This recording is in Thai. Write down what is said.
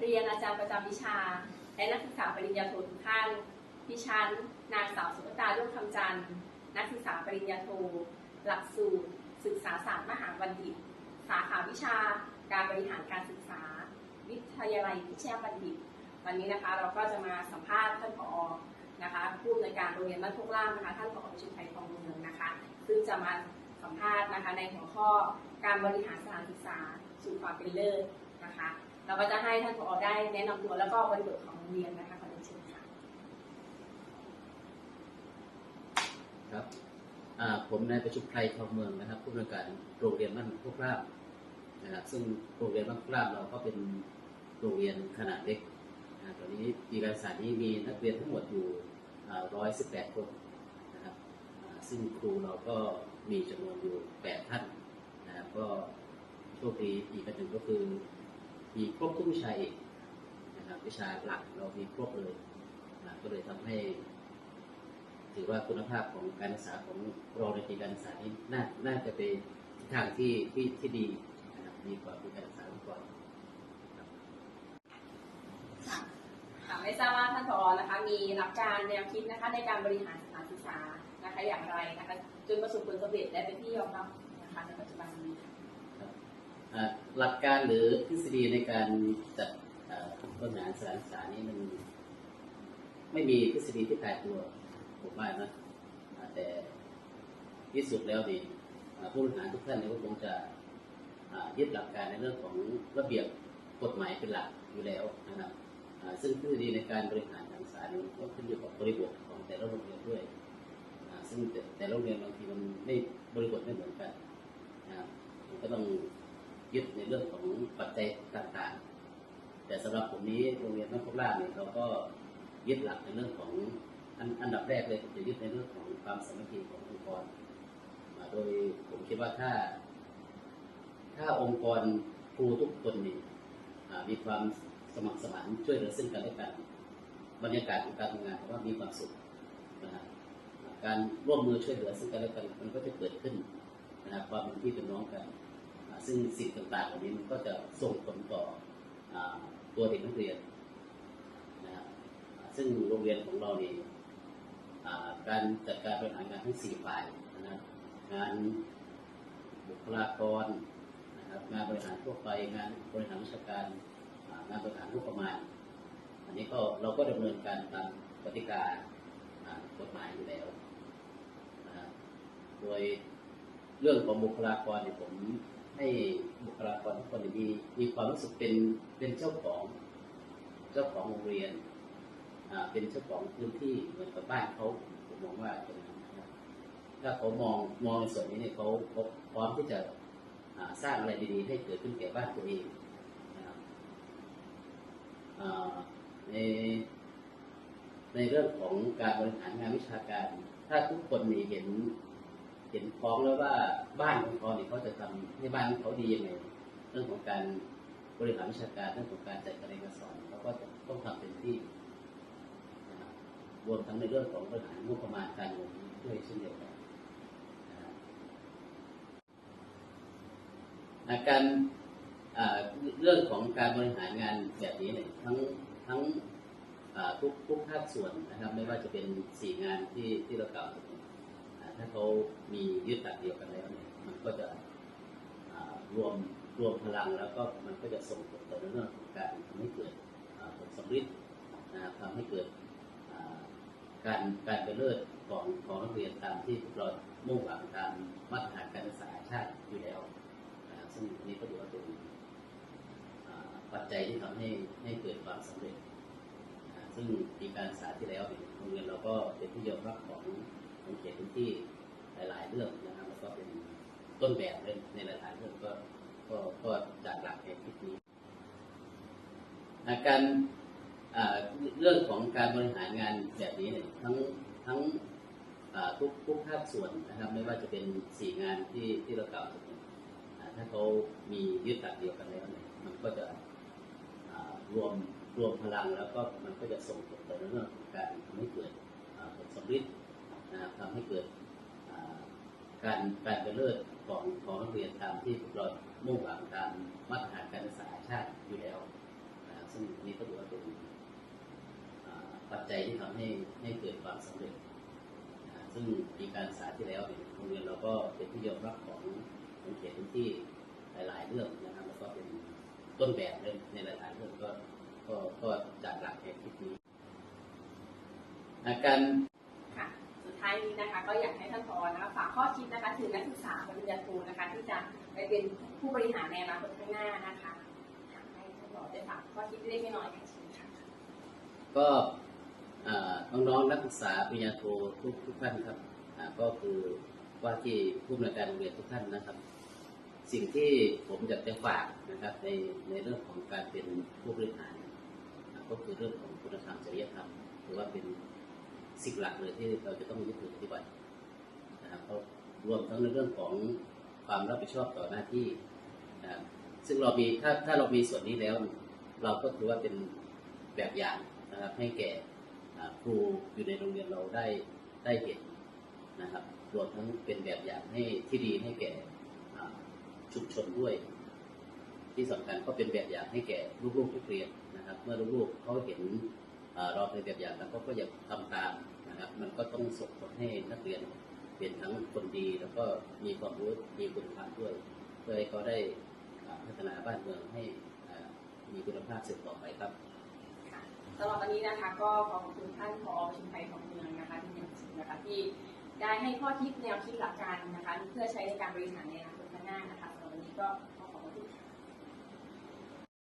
เรียนอาจารย์ประจำวิชา และนักศึกษาปริญญาโททุกท่านดิฉันนางสาวสุภตารุ่งคำจันทร์ นักศึกษาปริญญาโท หลักสูตร ศึกษาศาสตร์มหาบัณฑิต สาขาวิชาการบริหารการศึกษา วิทยาลัยพิเชยบัณฑิต วันนี้นะคะเราก็จะมาสัมภาษณ์ท่านผอนะคะผู้อำนวยการโรงเรียนบ้านทุกล่ามนะคะท่านผอชุมไทยทองเมืองนะคะซึ่งจะมาสัมภาษณ์นะคะในหัวข้อการบริหารสถานศึกษาสู่ความเป็นเลิศนะคะ เราก็จะให้ท่านผอได้แนะนำตัวแล้วก็บริบทของโรงเรียนนะคะขอเรียนเชิญค่ะครับผมนายประชุมไพรทองเมืองนะครับ ผู้อำนวยการโรงเรียนบ้านพวกราบนะครับซึ่งโรงเรียนบ้านพวกราบเราก็เป็นโรงเรียนขนาดเล็กนะตอนนี้ปีการศึกษานี้มีนักเรียนทั้งหมดอยู่ร้อยสิบแปดคนนะครับซึ่งครูเราก็มีจำนวนอยู่แปดท่านนะครับก็โชคดีอีกอันหนึ่งก็คือ มีครบทุกวิชาเอกนะครับวิชาหลักเรามีครบเลยนะก็เลยทำให้ ถือว่าคุณภาพของการศึกษาของเราในปีการศึกษานี้น่าน่าจะเป็นทิศทางที่ที่ที่ดีนะครับดีกว่าปีการศึกษาเมื่อก่อนค่ะค่ะไม่ทราบว่าท่านผอนะคะ มีหลักการแนวคิดนะคะ ในการบริหารสถานศึกษานะคะอย่างไรนะคะจนประสบผลสำเร็จและเป็นที่ยอมรับนะคะในปัจจุบันนี้ หลักการหรือทฤษฎีในการจัดบริหารสถานศึกษานี้มันไม่มีทฤษฎีที่ตายตัวผมว่านะแต่ที่สุดแล้วดิอ่ผู้บริหารทุกท่านเนี่ยก็คงจะยึดหลักการในเรื่องของระเบียบกฎหมายเป็นหลักอยู่แล้วนะครับซึ่งทฤษฎีในการบริหารการศึกษานี้ก็ขึ้นอยู่กับบริบทของแต่ละโรงเรียนด้วย ซึ่งแต่ละโรงเรียนบางทีมันไม่บริบทไม่เหมือนกันนะครับมันก็ต้อง ยึดในเรื่องของปัจจัยต่างๆ แต่สำหรับผมนี้โรงเรียนนักพบลาภเนี่ยเราก็ยึดหลักในเรื่องของอันอันดับแรกเลยผมจะยึดในเรื่องของความสมัคคีขององค์กรอ่าโดยผมคิดว่าถ้า ถ้าองค์กรครูทุกคนนี่มีความสมัครสมานช่วยเหลือซึ่งกันและกัน บรรยากาศของการทำงานว่ามีความสุขนะครับการร่วมมือช่วยเหลือซึ่งกันและกันมันก็จะเกิดขึ้นนะครับความเป็นพี่เป็นน้องกัน ซึ่งสิ่งต่างๆเหล่านี้มันก็จะส่งผลต่ออตัวเด็กนักเรียนนะครับซึ่งโรงเรียนของเราเนี่อ่าการจัดการบริหารงานทั้งสี่ฝ่ายนะครับงานบุคลากรนะครับงานบริหารทั่วไปงานบริหารวิชาการงานบริหารงบประมาณ อันนี้ก็เราก็ดำเนินการตามกติกากฎหมายอยู่แล้วนะโดยเรื่องของบุคลากรเนี่ยผม ให้บุคลากรทุกคนมีมีความรู้สึกเป็นเป็นเจ้าของเจ้าของโรงเรียนอ่าเป็นเจ้าของพื้นที่เหมือนกับบ้านเขาผมมองว่าเป็นอย่างนั้นนะครับถ้าเขามองมองในส่วนนี้เนี่ยเขาเขาพร้อมที่จะอ่าสร้างอะไรดีๆ ให้เกิดขึ้นแก่บ้านตัวเองนะครับอ่าในในเรื่องของการบริหารงานวิชาการ ถ้าทุกคนนี่เห็น เห็นพ้องแล้วว่าบ้านของเขาเนี่ยเขาจะทำให้บ้านของเขาดียังไงเรื่องของการบริหารวิชาการเรื่องของการจัดการเรียนการสอนเขาก็จะต้องทำเต็มที่นะครับรวมทั้งในเรื่องของบริหารงบประมาณการเงินด้วยเช่นเดียวกันการเรื่องของการบริหารงานแบบนี้เนี่ยทั้งทั้งทุกทุกภาคส่วนนะครับ ไม่ว่าจะเป็นสี่งานที่ที่เรากล่าว ถ้าเขามียึดหลักเดียวกันแล้วเนี่ยมันก็จะรวมรวมพลังแล้วก็มันก็จะส่งผลต่อเรื่องของการทำให้เกิดผลสำฤทธิ์นะครับทำให้เกิดการการเป็นเลิศของของนักเรียนตามที่เรามุ่งหวังตามมาตรฐานการศึกษาชาติอยู่แล้วนะครับซึ่งอันนี้ก็ถือว่าเป็นปัจจัยที่ทำให้ให้เกิดความสำเร็จ ซึ่งปีการศึกษาที่แล้วโรงเรียนเราก็เป็นที่ยอมรับของของเขตพื้นที่ เรื่องนะครับแล้วก็เป็นต้นแบบในในหลายๆเรื่องก็ก็ก็จากหลักในทิศนี้าการเรื่องของการบริหารงานแบบนี้เนี่ยทั้งทั้งทุกทุกภาคส่วนนะครับ ไม่ว่าจะเป็นสี่งานที่ที่เรากล่าวถึงถ้าเขามียึดหลักเดียวกันแล้วเนี่ยมันก็จะรวมรวมพลังแล้วก็มันก็จะส่งผลต่อเรื่องของการทำให้เกิดผลสำฤทธิ์นะครับทำให้เกิด การการเป็นเลิศของของนักเรียนตามที่พวกเรามุ่งหวังตามมาตรฐานการศึกษาชาติอยู่แล้วนะซึ่งนี้ก็ถือว่าเป็นปัจจัยที่ทำให้ให้เกิดความสำเร็จซึ่งปีการศึกษาที่แล้วเนี่ยโรงเรียนเราก็เป็นที่ยอมรับของของเขตพื้นที่หลายๆเรื่องนะครับแล้วก็เป็นต้นแบบเลยในหลายๆเรื่องก็ก็ก็จากหลักแนวคิดนี้การ ท้ายนี้นะคะ ก็อยากให้ท่านผอนะคะฝากข้อคิดนะคะถึงนักศึกษาปริญญาโทนะคะ ที่จะไปเป็นผู้บริหารในอนาคตข้างหน้านะคะอยากให้ท่านผอได้ฝากข้อคิดเล็กน้อยค่ะก็น้องๆนักศึกษาปริญญาโททุกทุกท่านครับก็คือว่าที่ผู้อำนวยการโรงเรียนทุกท่านนะครับ สิ่งที่ผมอยากจะฝากนะครับในในเรื่องของการเป็นผู้บริหาร ก็คือเรื่องของคุณธรรมจริยธรรม ถือว่าเป็น สิ่งหลักเลยที่เราจะต้องยึดถือปฏิบัตินะครับก็รวมทั้งในเรื่องของความรับผิดชอบต่อหน้าที่นะซึ่งเรามีถ้าถ้าเรามีส่วนนี้แล้ว เราก็ถือว่าเป็นแบบอย่างนะครับให้แก่ครูอยู่ในโรงเรียนเราได้ได้เห็นนะครับรวมทั้งเป็นแบบอย่างให้ที่ดีให้แก่ชุมชนด้วย ที่สำคัญก็เป็นแบบอย่างให้แก่ลูกๆทุกเรียนนะครับ เมื่อลูกๆเขาเห็น เราเป็นแบบอย่างแล้วก็อยากทำตามนะครับ มันก็ต้องส่งผลให้นักเรียนเป็นทั้งคนดีแล้วก็มีความรู้มีคุณธรรมด้วยเพื่อให้เขาได้พัฒนาบ้านเมืองให้มีคุณภาพสืบต่อไปครับสำหรับวันนี้นะคะก็ขอบคุณท่านผอชุมไทยของเมืองนะคะที่ย่างสูงนะคะที่ได้ให้ข้อคิดแนวคิดหลักการนะคะ เพื่อใช้ในการบริหารในอนาคตข้างหน้านะคะสำหรับวันนี้ก็